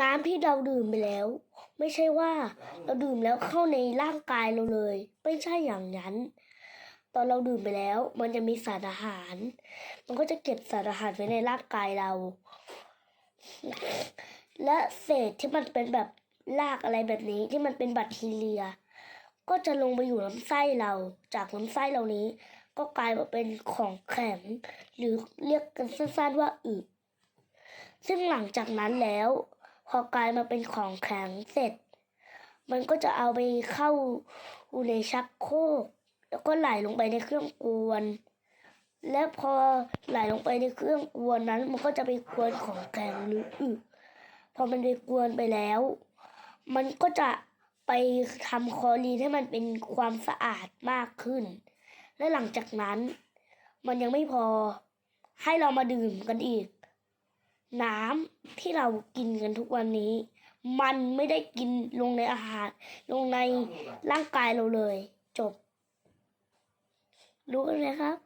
น้ำที่เราดื่มไปแล้ว ไม่ใช่ว่าเราดื่มแล้วเข้าในร่างกายเราเลย ไม่ใช่อย่างนั้น ตอนเราดื่มไปแล้ว มันจะมีสารอาหาร มันก็จะเก็บสารอาหารไว้ในร่างกายเรา และเศษที่มันเป็นแบบรากอะไรแบบนี้ที่มันเป็นแบคทีเรีย ก็จะลงไปอยู่ลำไส้เรา จากลำไส้เรานี้ ก็กลายมาเป็นของแข็ง หรือเรียกกันสั้นๆว่าอึซึ่งหลังจากนั้นแล้ว พอกลายมาเป็นของแข็งเสร็จ มันก็จะเอาไปเข้าในชักโครกแล้วก็ไหลลงไปในเครื่องกวน และพอไหลลงไปในเครื่องกวนนั้น มันก็จะไปกวนของแข็งหรืออึพอมันไปกวนไปแล้ว มันก็จะไปทำคอรีนให้มันเป็นความสะอาดมากขึ้น และหลังจากนั้น มันยังไม่พอให้เรามาดื่มกันอีก น้ำที่เรากินกันทุกวันนี้ มันไม่ได้กินลงในอาหาร ลงในร่างกายเราเลย จบ รู้กันไหมครับ